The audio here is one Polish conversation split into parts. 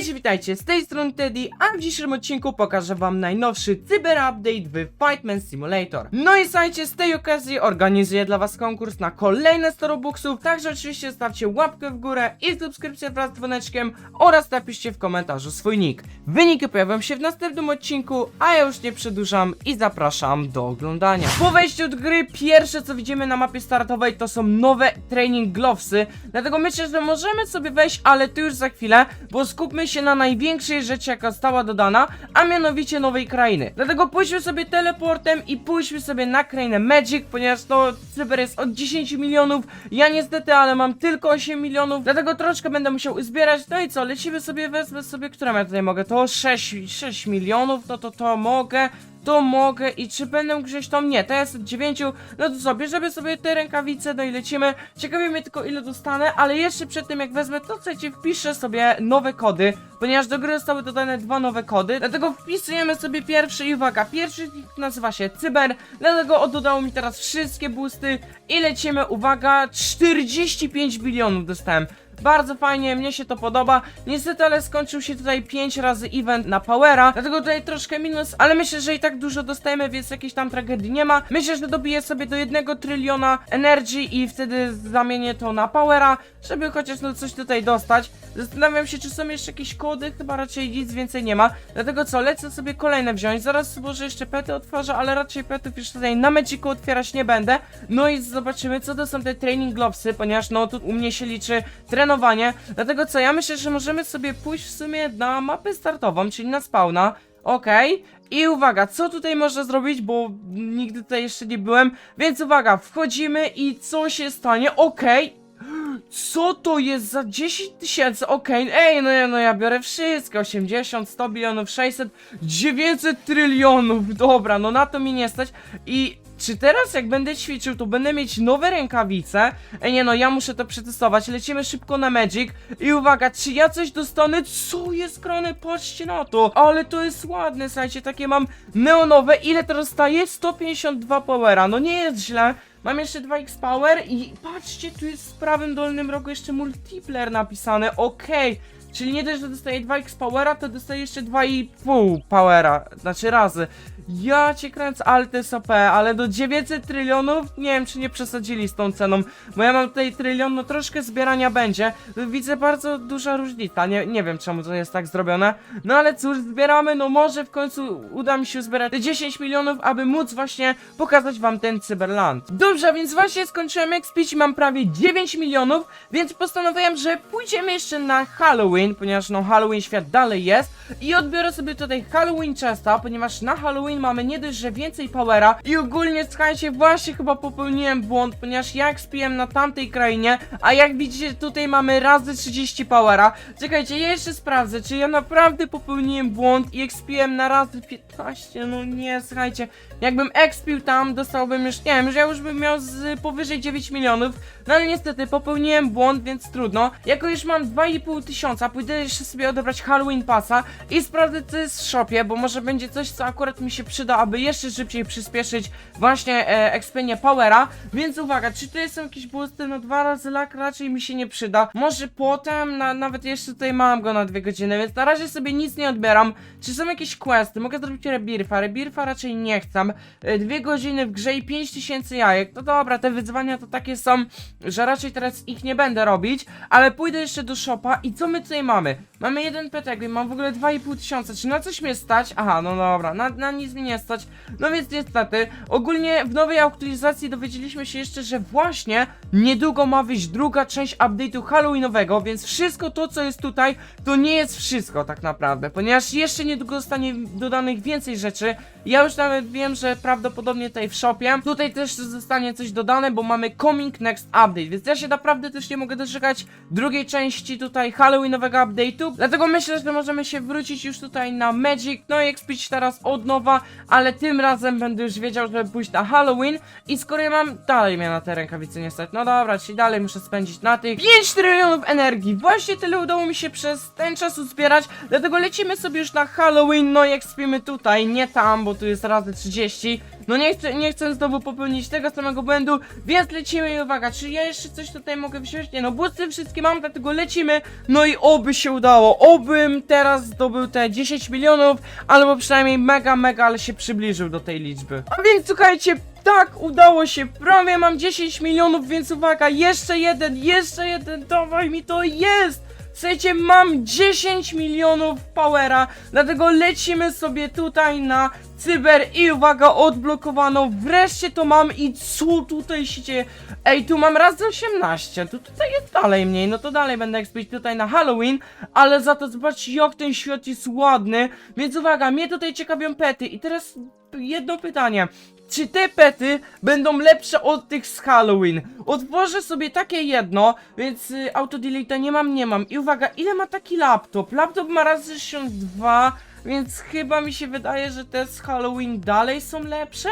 Cześć, witajcie, z tej strony Teddy, a w dzisiejszym odcinku pokażę wam najnowszy cyber update w Fightman Simulator. No i słuchajcie, z tej okazji organizuję dla was konkurs na kolejne 100 robuxów, także oczywiście zostawcie łapkę w górę i subskrypcję wraz z dzwoneczkiem oraz napiszcie w komentarzu swój nick. Wyniki pojawią się w następnym odcinku, a ja już nie przedłużam i zapraszam do oglądania. Po wejściu do gry pierwsze co widzimy na mapie startowej to są nowe training glovesy, dlatego myślę, że możemy sobie wejść, ale to już za chwilę, bo skupmy się na największej rzeczy jaka została dodana, a mianowicie nowej krainy. Dlatego pójdźmy sobie teleportem i pójdźmy sobie na krainę Magic, ponieważ to cyber jest od 10 milionów, ja niestety, ale mam tylko 8 milionów, dlatego troszkę będę musiał zbierać, no i co, lecimy sobie, wezmę sobie, które ja tutaj mogę, to 6, 6 milionów, no to to mogę, to mogę i czy będę gdzieś tam, nie, to jest od 9, no to co, bierzemy sobie te rękawice, no i lecimy, ciekawi mnie tylko ile dostanę, ale jeszcze przed tym jak wezmę, to słuchajcie, wpiszę sobie nowe kody, ponieważ do gry zostały dodane dwa nowe kody, dlatego wpisujemy sobie pierwszy i uwaga, pierwszy nazywa się Cyber, dlatego dodało mi teraz wszystkie boosty i lecimy, uwaga, 45 bilionów dostałem. Bardzo fajnie, mnie się to podoba. Niestety, ale skończył się tutaj 5 razy event na Powera, dlatego tutaj troszkę minus, ale myślę, że i tak dużo dostajemy, więc jakiejś tam tragedii nie ma. Myślę, że dobiję sobie do 1 tryliona energy i wtedy zamienię to na Powera, żeby chociaż no coś tutaj dostać. Zastanawiam się, czy są jeszcze jakieś kody, chyba raczej nic więcej nie ma. Dlatego co, lecę sobie kolejne wziąć. Zaraz może jeszcze pety otworzę, ale raczej petów już tutaj na meciku otwierać nie będę. No i zobaczymy, co to są te training glovesy, ponieważ no tu u mnie się liczy trenowanie. Dlatego co, ja myślę, że możemy sobie pójść w sumie na mapę startową, czyli na spawna. Okej. I uwaga, co tutaj można zrobić, bo nigdy tutaj jeszcze nie byłem. Więc uwaga, wchodzimy i co się stanie? Okej. Co to jest za 10 tysięcy? Okej, ej, no ja, no ja biorę wszystko. 80, 100 bilionów, 600, 900 trylionów. Dobra, no na to mi nie stać. I czy teraz jak będę ćwiczył, to będę mieć nowe rękawice? Ej, nie no, ja muszę to przetestować. Lecimy szybko na Magic. I uwaga, czy ja coś dostanę? Co jest grane? Patrzcie na to. Ale to jest ładne, słuchajcie, takie mam neonowe. Ile to dostaje? 152 powera. No nie jest źle. Mam jeszcze 2x power i patrzcie, tu jest w prawym dolnym rogu jeszcze multiplayer napisane, okej. Czyli nie dość, że dostaję 2x powera, to dostaję jeszcze 2,5 powera, znaczy razy. Ja cię kręcę, ale to jest OP, ale do 900 trylionów, nie wiem czy nie przesadzili z tą ceną, bo ja mam tutaj trylion, no troszkę zbierania będzie. Widzę bardzo duża różnica, nie, nie wiem czemu to jest tak zrobione. No ale cóż, zbieramy, no może w końcu uda mi się zbierać te 10 milionów, aby móc właśnie pokazać wam ten Cyberland. Dobrze, więc właśnie skończyłem i mam prawie 9 milionów, więc postanowiłem, że pójdziemy jeszcze na Halloween, ponieważ no Halloween świat dalej jest i odbiorę sobie tutaj Halloween Chesta, ponieważ na Halloween mamy nie dość, że więcej powera i ogólnie, słuchajcie, właśnie chyba popełniłem błąd, ponieważ ja expiłem na tamtej krainie, a jak widzicie tutaj mamy razy 30 powera. Czekajcie, ja jeszcze sprawdzę, czy ja naprawdę popełniłem błąd i expiłem na razy 15, no nie, słuchajcie, jakbym expił tam, dostałbym już, nie wiem, że ja już bym miał z powyżej 9 milionów, no ale niestety popełniłem błąd, więc trudno. Jako już mam 2,5 tysiąca, pójdę jeszcze sobie odebrać Halloween Passa i sprawdzę co jest w shopie, bo może będzie coś, co akurat mi się przyda, aby jeszcze szybciej przyspieszyć właśnie e, expienie powera, więc uwaga, czy tu są jakieś boosty, no dwa razy lak raczej mi się nie przyda, może potem, na, nawet jeszcze tutaj mam go na dwie godziny, więc na razie sobie nic nie odbieram, czy są jakieś questy, mogę zrobić rebirfa, rebirfa raczej nie chcę, e, dwie godziny w grze i 5000 jajek, no dobra, te wyzwania to takie są, że raczej teraz ich nie będę robić, ale pójdę jeszcze do shopa i co my tutaj mamy? Mamy jeden petek, mam w ogóle 2,5 tysiąca, czy na coś mnie stać? Aha, no dobra, na, na nic mi nie stać, no więc niestety, ogólnie w nowej aktualizacji dowiedzieliśmy się jeszcze, że właśnie niedługo ma wyjść druga część update'u Halloweenowego, więc wszystko to, co jest tutaj, to nie jest wszystko tak naprawdę, ponieważ jeszcze niedługo zostanie dodanych więcej rzeczy, ja już nawet wiem, że prawdopodobnie tutaj w shopie, tutaj też zostanie coś dodane, bo mamy Coming Next Update, więc ja się naprawdę też nie mogę doczekać drugiej części tutaj Halloweenowego update'u, dlatego myślę, że możemy się wrócić już tutaj na Magic, no i expić teraz od nowa, ale tym razem będę już wiedział, żeby pójść na Halloween. I skoro ja mam, dalej mnie na te rękawice nie stać, no dobra, czyli dalej muszę spędzić na tych 5 trylionów energii, właśnie tyle udało mi się przez ten czas uzbierać, dlatego lecimy sobie już na Halloween, no i ekspimy tutaj, nie tam, bo tu jest razy 30, No nie chcę, nie chcę znowu popełnić tego samego błędu, więc lecimy i uwaga, czy ja jeszcze coś tutaj mogę wziąć? Nie no, busty wszystkie mam, dlatego lecimy, no i oby się udało, obym teraz zdobył te 10 milionów, albo przynajmniej mega, mega, ale się przybliżył do tej liczby. A więc słuchajcie, tak, udało się, prawie mam 10 milionów, więc uwaga, jeszcze jeden, jeszcze jeden, dawaj mi to, jest! Słuchajcie, mam 10 milionów powera, dlatego lecimy sobie tutaj na cyber i uwaga, odblokowano, wreszcie to mam i co tutaj się dzieje? Ej, tu mam raz 18, tu tutaj jest dalej mniej, no to dalej będę ekspić tutaj na Halloween, ale za to zobaczcie jak ten świat jest ładny, więc uwaga, mnie tutaj ciekawią pety i teraz jedno pytanie, czy te pety będą lepsze od tych z Halloween? Otworzę sobie takie jedno, więc y, autodelete nie mam, nie mam. I uwaga, ile ma taki laptop? Laptop ma razy 62, więc chyba mi się wydaje, że te z Halloween dalej są lepsze.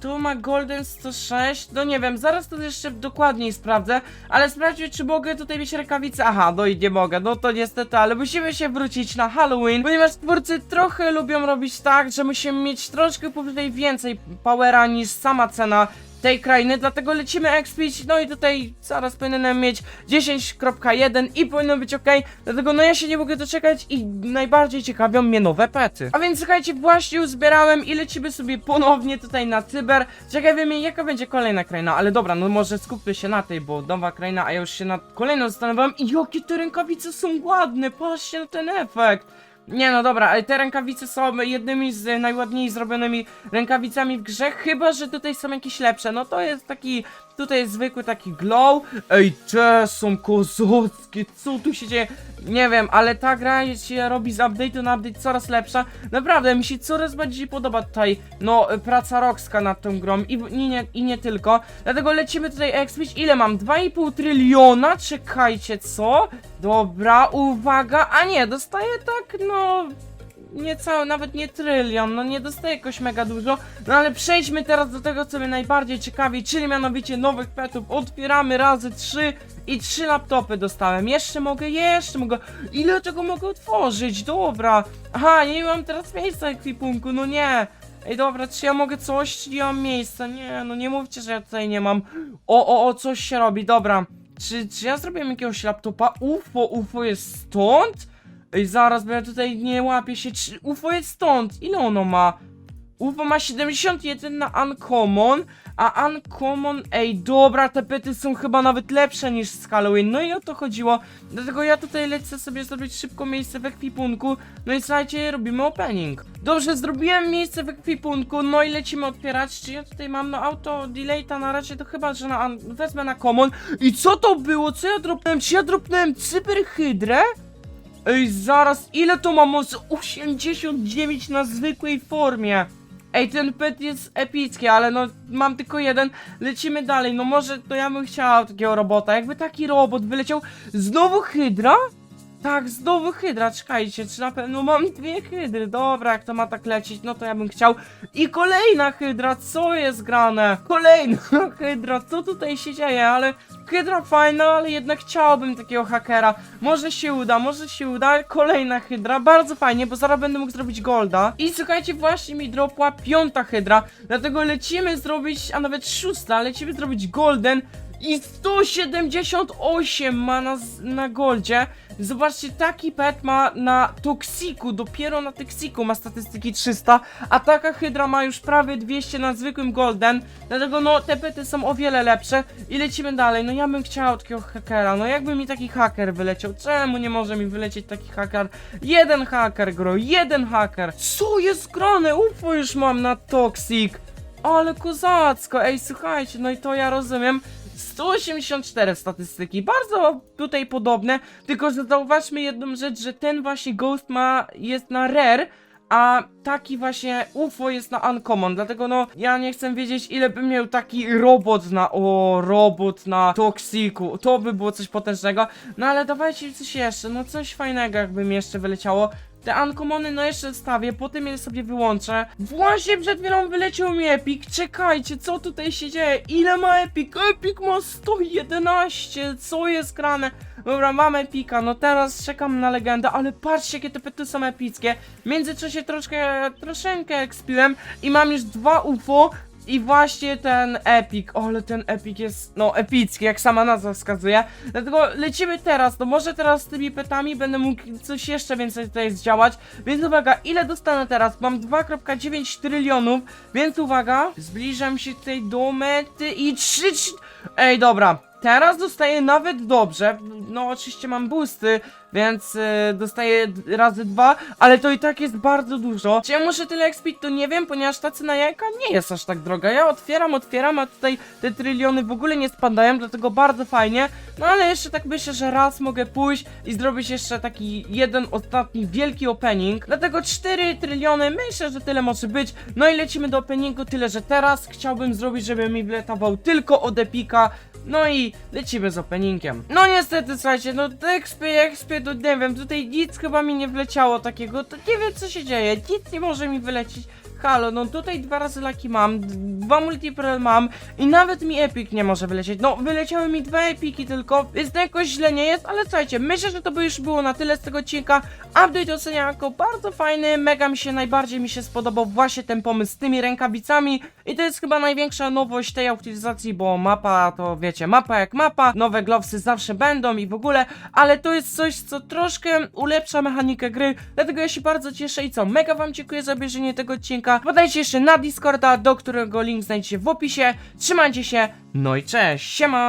Tu ma Golden 106, no nie wiem, zaraz to jeszcze dokładniej sprawdzę, ale sprawdźmy, czy mogę tutaj mieć rękawice. Aha, no i nie mogę, no to niestety, ale musimy się wrócić na Halloween, ponieważ twórcy trochę lubią robić tak, że musimy mieć troszkę tutaj więcej powera niż sama cena tej krainy, dlatego lecimy expić, no i tutaj zaraz powinienem mieć 10.1 i powinno być ok, dlatego no ja się nie mogę doczekać i najbardziej ciekawią mnie nowe pety. A więc słuchajcie, właśnie już zbierałem i lecimy sobie ponownie tutaj na cyber, ciekawie mnie jaka będzie kolejna kraina, ale dobra, no może skupmy się na tej, bo nowa kraina, a ja już się nad kolejną zastanawiam. I jakie te rękawice są ładne, patrzcie na ten efekt. Nie no dobra, ale te rękawice są jednymi z najładniej zrobionymi rękawicami w grze, chyba że tutaj są jakieś lepsze. No to jest taki, tutaj jest zwykły taki glow. Ej, te są kozockie, co tu się dzieje? Nie wiem, ale ta gra się robi z update'u na update coraz lepsza. Naprawdę, mi się coraz bardziej podoba tutaj, no, praca Roxka nad tą grą i, i, nie, i nie tylko. Dlatego lecimy tutaj expić. Ile mam? 2,5 tryliona? Czekajcie, co? Dobra, uwaga, a nie, dostaję tak, no niecałe, nawet nie trylion, no nie dostaję jakoś mega dużo, no ale przejdźmy teraz do tego, co mnie najbardziej ciekawi, czyli mianowicie nowych petów, otwieramy razy trzy i trzy laptopy dostałem, jeszcze mogę, jeszcze mogę, ile tego mogę otworzyć, dobra, aha, nie mam teraz miejsca w ekwipunku, no nie, ej dobra, czy ja mogę coś, nie mam miejsca, nie, no nie mówcie, że ja tutaj nie mam, o, o, o, coś się robi, dobra, czy, czy ja zrobiłem jakiegoś laptopa, UFO, UFO jest stąd? Ej, zaraz, bo ja tutaj nie łapię się. Czy UFO jest stąd? Ile ono ma? UFO ma 71 na Uncommon, a Uncommon, ej, dobra, te pety są chyba nawet lepsze niż z Halloween, no i o to chodziło, dlatego ja tutaj lecę sobie zrobić szybko miejsce w ekwipunku, no i słuchajcie, robimy opening. Dobrze, zrobiłem miejsce w ekwipunku, no i lecimy otwierać, czy ja tutaj mam, no, auto delate'a na razie, to chyba, że na, wezmę na common. I co to było? Co ja dropnąłem? Czy ja dropnąłem cyberhydrę? Ej, zaraz, ile to mam mocy? 89 na zwykłej formie. Ej, ten pet jest epicki, ale no, mam tylko jeden. Lecimy dalej, no może to ja bym chciał takiego robota. Jakby taki robot wyleciał. Znowu hydra? Tak, znowu hydra, czekajcie, czy na pewno mam dwie hydry, dobra, jak to ma tak lecieć, no to ja bym chciał. I kolejna hydra, co jest grane? Kolejna hydra, co tutaj się dzieje, ale hydra fajna, ale jednak chciałbym takiego hakera. Może się uda, może się uda, kolejna hydra, bardzo fajnie, bo zaraz będę mógł zrobić golda. I słuchajcie, właśnie mi dropła piąta hydra, dlatego lecimy zrobić, a nawet szósta, lecimy zrobić golden. I 178 ma na, na goldzie. Zobaczcie, taki pet ma na Toxiku, dopiero na Toxiku ma statystyki 300, a taka Hydra ma już prawie 200 na zwykłym Golden, dlatego no te pety są o wiele lepsze i lecimy dalej. No ja bym chciał takiego hakera, no jakby mi taki haker wyleciał, czemu nie może mi wylecieć taki haker? Jeden haker, gro, jeden haker. Co jest grane? UFO już mam na Toxic. Ale kozacko, ej słuchajcie, no i to ja rozumiem. 184 statystyki, bardzo tutaj podobne, tylko że zauważmy jedną rzecz, że ten właśnie Ghost ma, jest na Rare, a taki właśnie UFO jest na Uncommon, dlatego no, ja nie chcę wiedzieć ile by miał taki robot na, o, robot na Toxiku, to by było coś potężnego, no ale dawajcie coś jeszcze, no coś fajnego jakby mi jeszcze wyleciało, te uncommony no jeszcze stawię, potem je sobie wyłączę. Właśnie przed chwilą wyleciał mi Epic. Czekajcie, co tutaj się dzieje? Ile ma Epic? Epic ma 111. Co jest grane? Dobra, mam Epika, no teraz czekam na legendę, ale patrzcie jakie te pety są epickie. W międzyczasie troszkę, troszeczkę ekspiłem i mam już dwa UFO i właśnie ten epic, o, ale ten epic jest, no, epicki, jak sama nazwa wskazuje, dlatego lecimy teraz, no może teraz z tymi petami będę mógł coś jeszcze więcej tutaj zdziałać, więc uwaga, ile dostanę teraz? Mam 2,9 trylionów, więc uwaga, zbliżam się tutaj do mety i 3, ej, dobra, teraz dostaję nawet dobrze, no oczywiście mam boosty, więc y, dostaję razy dwa, ale to i tak jest bardzo dużo. Czy ja muszę tyle expić, to nie wiem, ponieważ ta cena jajka nie jest aż tak droga. Ja otwieram, otwieram, a tutaj te tryliony w ogóle nie spadają, dlatego bardzo fajnie. No ale jeszcze tak myślę, że raz mogę pójść i zrobić jeszcze taki jeden ostatni wielki opening. Dlatego 4 tryliony, myślę, że tyle może być. No i lecimy do openingu, tyle że teraz chciałbym zrobić, żeby mi wletawał tylko od Epika. No i lecimy z openingiem. No niestety, słuchajcie, no XP, XP, to nie wiem, tutaj nic chyba mi nie wleciało takiego, to nie wiem co się dzieje, nic nie może mi wylecieć. Halo, no tutaj dwa razy laki mam, dwa multiple mam i nawet mi epic nie może wylecieć. No, wyleciały mi dwa epiki tylko, więc to jakoś źle nie jest, ale słuchajcie, myślę, że to by już było na tyle z tego odcinka. Update oceniam jako bardzo fajny, mega mi się, najbardziej mi się spodobał właśnie ten pomysł z tymi rękawicami i to jest chyba największa nowość tej aktualizacji, bo mapa to wiecie, mapa jak mapa, nowe glowsy zawsze będą i w ogóle, ale to jest coś, co troszkę ulepsza mechanikę gry, dlatego ja się bardzo cieszę i co, mega wam dziękuję za obejrzenie tego odcinka, podajcie jeszcze na Discorda, do którego link znajdziecie w opisie, trzymajcie się, no i cześć, siema!